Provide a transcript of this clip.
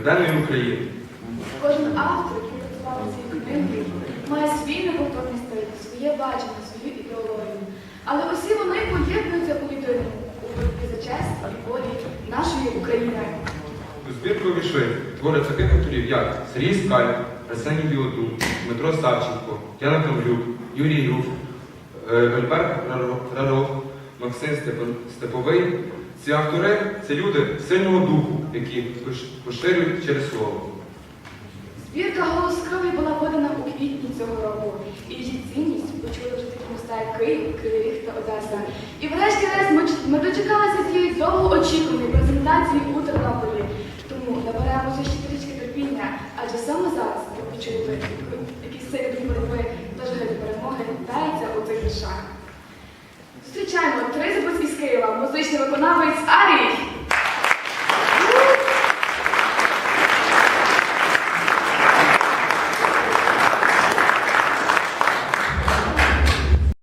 південної України. Кожен автор, який працював над цією книгою, має свій неповторний стиль, своє бачення, свою ідеологію. Але усі вони поєднуються у єдиному у боротьбі за честь і волі нашої України. У збірку увійшли твори таких авторів, як Сергій Скаль, Арсеній Білотун, Дмитро Савченко, Яна Павлюк, Юрій Юх, е, Альберт Раров, Максим Степовий. Ці автори це люди сильного духу, які поширюють через слово. Збірка голоскрові була подана у квітні цього року. І її цінність почули вже такі міста Київ, Київ та Одеса. І врешті-решт ми дочекалися цієї довгоочікуваної презентації у Тернополі. Тому набираємося ще трішки терпіння, адже саме зараз ви почули. dokonawać z Arii.